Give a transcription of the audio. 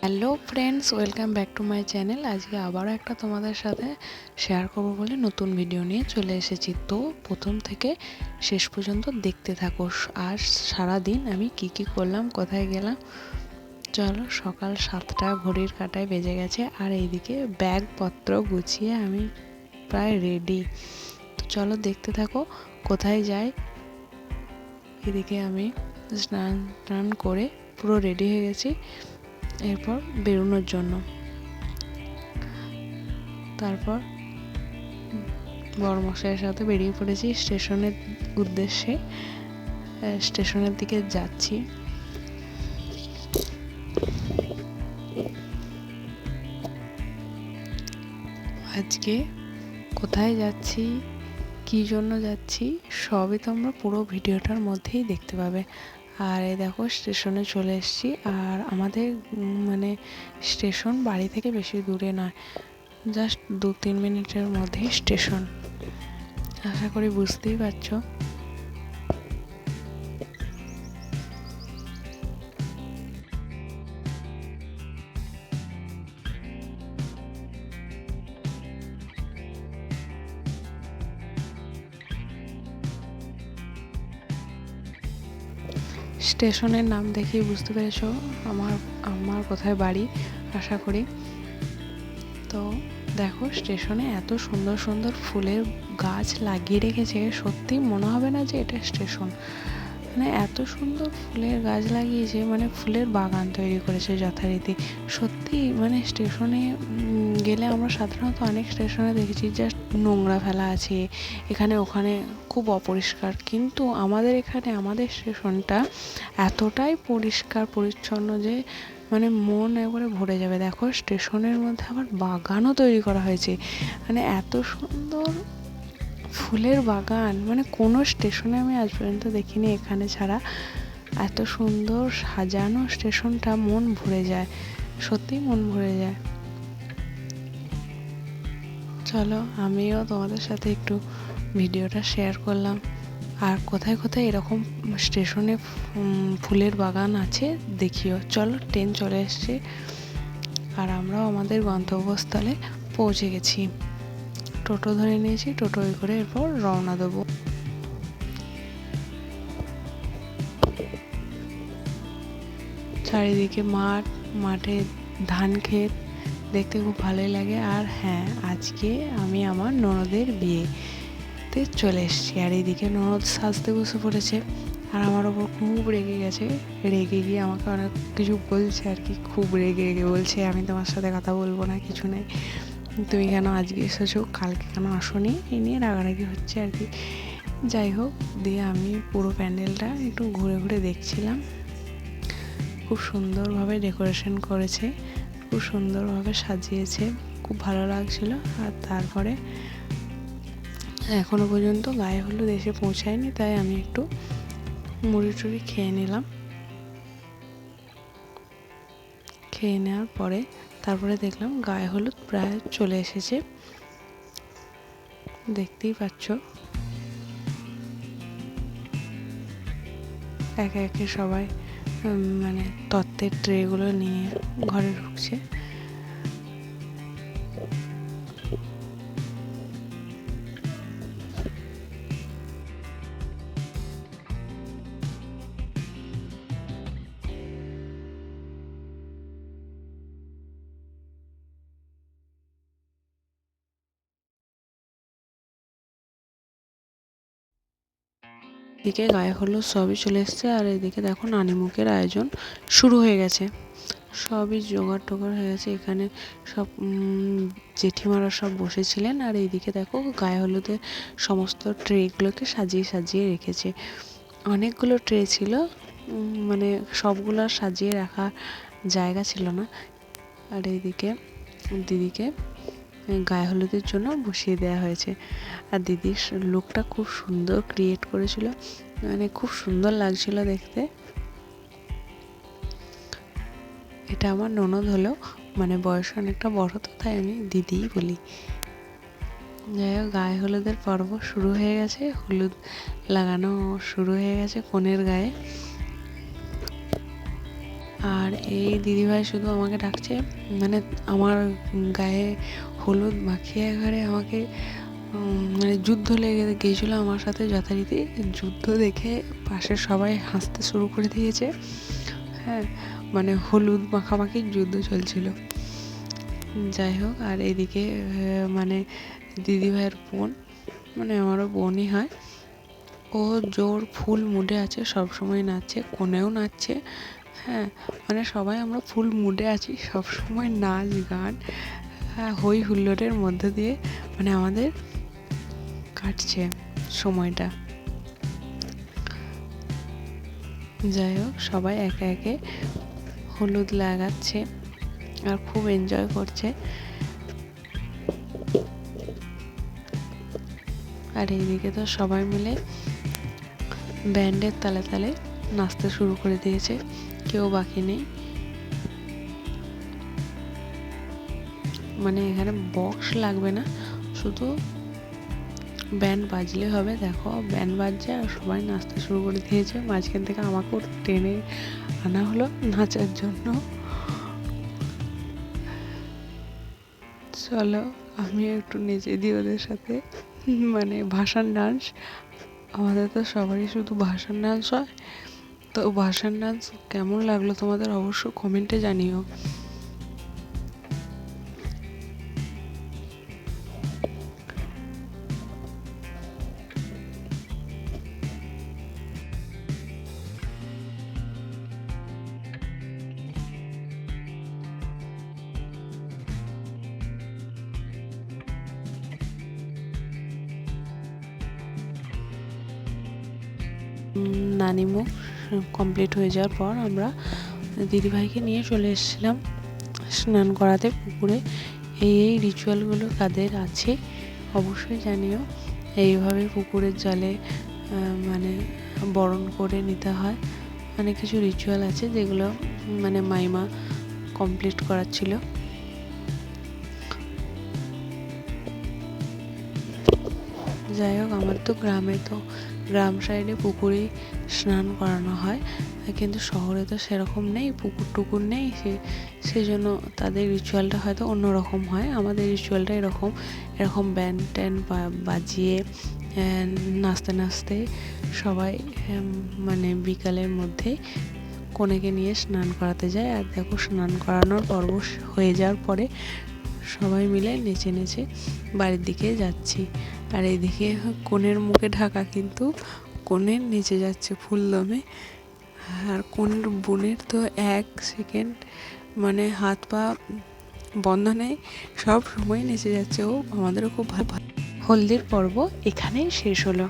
Hello friends, welcome back to my channel. আজকে আবারও একটা তোমাদের সাথে শেয়ার করব বলে নতুন ভিডিও নিয়ে চলে এসেছি। তো প্রথম থেকে শেষ পর্যন্ত দেখতে থাকো। আর সারা দিন আমি কি কি করলাম, কোথায় গেলাম? চলো, সকাল সাতটা ঘড়ির কাটায় বেজে গেছে। আর এইদিকে ব্যাগপত্র গুছিয়ে আমি প্রায় রেডি তো চলো দেখতে থাকো, কোথায় যাই। এদিকে আমি স্নান টান করে পুরো রেডি হয়ে গেছি। এরপর বেরোনোর জন্য। তারপর বড়মশাইয়ের সাথে বেরিয়ে পড়েছি স্টেশনের উদ্দেশ্যে। স্টেশনের দিকে যাচ্ছি। আজকে কোথায় যাচ্ছি, কী জন্য যাচ্ছি, সবই তোমরা পুরো ভিডিওটার মধ্যেই দেখতে পাবে। আর এই দেখো, স্টেশনে চলে এসেছি। আর আমাদের মানে স্টেশন বাড়ি থেকে বেশি দূরে নয়। জাস্ট দু তিন মিনিটের মধ্যেই স্টেশন। আশা করি বুঝতেই পারছ। স্টেশনের নাম দেখেই বুঝতে পেরেছ আমার আমার কোথায় বাড়ি, আশা করি। তো দেখো, স্টেশনে এত সুন্দর সুন্দর ফুলের গাছ লাগিয়ে রেখেছে সত্যি মনে হবে না যে এটা স্টেশন। মানে এত সুন্দর ফুলের গাছ লাগিয়েছে মানে ফুলের বাগান তৈরি করেছে যথারীতি। সত্যি মানে স্টেশনে গেলে আমরা সাধারণত অনেক স্টেশনে দেখেছি, জাস্ট নোংরা ফেলা আছে। এখানে ওখানে খুব অপরিষ্কার, কিন্তু আমাদের এখানে, আমাদের স্টেশনটা এতটাই পরিষ্কার, পরিচ্ছন্ন যে মানে মন একবারে ভরে যাবে। দেখো, স্টেশনের মধ্যে আবার বাগানও তৈরি করা হয়েছে। মানে এত সুন্দর ফুলের বাগান। মানে কোনো স্টেশনে আমি আজ পর্যন্ত দেখিনি এখানে ছাড়া। এত সুন্দর সাজানো স্টেশনটা মন ভরে যায়। সত্যিই মন ভরে যায়। চলো, আমিও তোমাদের সাথে একটু ভিডিওটা শেয়ার করলাম। আর কোথায় কোথায় এরকম স্টেশনে ফুলের বাগান আছে দেখিও। চলো ট্রেন চলে এসছে। আর আমরাও আমাদের গন্তব্যস্থলে পৌঁছে গেছি। টোটো ধরে নিয়েছি, টোটোয় করে এরপর রওনা দেবো। চারিদিকে মাঠ, মাঠে ধান ক্ষেত, দেখতে খুব ভালোই লাগে। আর হ্যাঁ আজকে আমি আমার ননদের বিয়েতে চলে এসেছি। আর এইদিকে ননদ সাজতে বসে পড়েছে। আর আমার ওপর খুব রেগে গেছে। রেগে গিয়ে আমাকে অনেক কিছু বলছে আর কি। খুব রেগে রেগে বলছে, আমি তোমার সাথে কথা বলব না, কিছু নেই। তুমি কেন আজকে এসেছ? কালকে কেন আসোনি? এই নিয়ে রাগারাগি হচ্ছে আর কি। যাই হোক, দিয়ে আমি পুরো প্যান্ডেলটা একটু ঘুরে ঘুরে দেখছিলাম। খুব সুন্দরভাবে ডেকোরেশন করেছে, খুব সুন্দরভাবে সাজিয়েছে, খুব ভালো লাগছিল। আর তারপরে এখনও পর্যন্ত গায়ে হলুদ এসে পৌঁছায়নি, তাই আমি একটু মুড়ি টুড়ি খেয়ে নিলাম। খেয়ে নেওয়ার পরে তারপরে দেখলাম গায়ে হলুদ প্রায় চলে এসেছে। দেখতেই পাচ্ছ। একে একে সবাই মানে তত্ত্বের ট্রেগুলো নিয়ে ঘরে ঢুকছে। এদিকে গায়ে হলুদ সবই চলে এসছে, আর এদিকে দেখো নানিমুখের আয়োজন শুরু হয়ে গেছে। সবই জোগাড় টোগাড় হয়ে গেছে, এখানে সব জেঠিমারা সব বসেছিলেন, আর এইদিকে দেখো গায়ে হলুদের সমস্ত ট্রেগুলোকে সাজিয়ে সাজিয়ে রেখেছে। অনেকগুলো ট্রে ছিল মানে সবগুলো সাজিয়ে রাখা জায়গা ছিল না। আর এইদিকে দিদিকে গায়ে হলুদের জন্য বসিয়ে দেওয়া হয়েছে। আর দিদির লুকটা খুব সুন্দর ক্রিয়েট করেছিল। মানে খুব সুন্দর লাগছিল দেখতে। এটা আমার ননদ হলেও মানে বয়স অনেকটা বড় তো, তাই আমি দিদিই বলি। যাই হোক, গায়ে হলুদের পর্ব শুরু হয়ে গেছে। হলুদ লাগানো শুরু হয়ে গেছে কনের গায়ে। আর এই দিদিভাই শুধু আমাকে ডাকছে মানে আমার গায়ে হলুদ মাখিয়ে একবারে আমাকে মানে যুদ্ধ লেগে গিয়েছিল আমার সাথে যথারীতি। যুদ্ধ দেখে পাশের সবাই হাসতে শুরু করে দিয়েছে। হ্যাঁ মানে হলুদ মাখামাখি যুদ্ধ চলছিল। যাই হোক, আর এদিকে মানে দিদিভাইয়ের বোন মানে আমারও বোনই হয়। ও জোর ফুল মুডে আছে সব সময় নাচছে কোনেও নাচছে। হ্যাঁ মানে সবাই আমরা ফুল মুডে আছি সব সময় নাচ, গান। হই হুল্লোড়ের মধ্য দিয়ে মানে আমাদের কাটছে সময়টা। যাই হোক, সবাই একে একে হলুদ লাগাচ্ছে আর খুব এনজয় করছে। আর এইদিকে তো সবাই মিলে ব্যান্ডের তালে তালে নাচতে শুরু করে দিয়েছে, কেউ বাকি নেই। মানে এখানে বক্স লাগবে না, শুধু ব্যান্ড বাজলে হবে, দেখো ব্যান্ড বাজছে আর সবাই নাচতে শুরু করে দিয়েছে, মাঝখান থেকে আমাকেও টেনে আনা হলো নাচার জন্য। চলো, আমি একটু নেচে দিই ওদের সাথে মানে ভাসান ডান্স আমাদের তো সবারই শুধু ভাসান ডান্স হয়। তো ভাসান ডান্স কেমন লাগল তোমাদের অবশ্য কমেন্টে জানিও। নানিমুখ কমপ্লিট হয়ে যাওয়ার পর আমরা দিদিভাইকে নিয়ে চলে এসেছিলাম স্নান করাতে পুকুরে। এই এই রিচুয়ালগুলো কাদের আছে অবশ্যই জানিও। এইভাবে পুকুরের জলে মানে বরণ করে নিতে হয়। অনেক কিছু রিচুয়াল আছে যেগুলো মানে মাইমা কমপ্লিট করাচ্ছিল। যাই হোক আমার তো গ্রামে তো গ্রাম সাইডে পুকুরে স্নান করানো হয়, কিন্তু শহরে তো সেরকম নেই, পুকুর টুকুর নেই, সে সেই জন্য তাদের রিচুয়ালটা হয়তো অন্যরকম হয়। আমাদের রিচুয়ালটা এরকম এরকম ব্যান্ড ট্যান্ড বাজিয়ে নাচতে নাচতে সবাই মানে বিকালের মধ্যে কনেকে নিয়ে স্নান করাতে যায়। আর দেখো, স্নান করানোর পর্ব হয়ে যাওয়ার পরে সবাই মিলে নেচে নেচে বাড়ির দিকে যাচ্ছি। আর এদিকে কনের মুখে ঢাকা কিন্তু কনের নিচে যাচ্ছে ফুলদমে আর কনের বোনের তো এক সেকেন্ড মানে হাত পা বন্ধ নেই সব সময় নেচে যাচ্ছে। ও আমাদেরও খুব ভালো। হলদির পর্ব এখানেই শেষ হলো।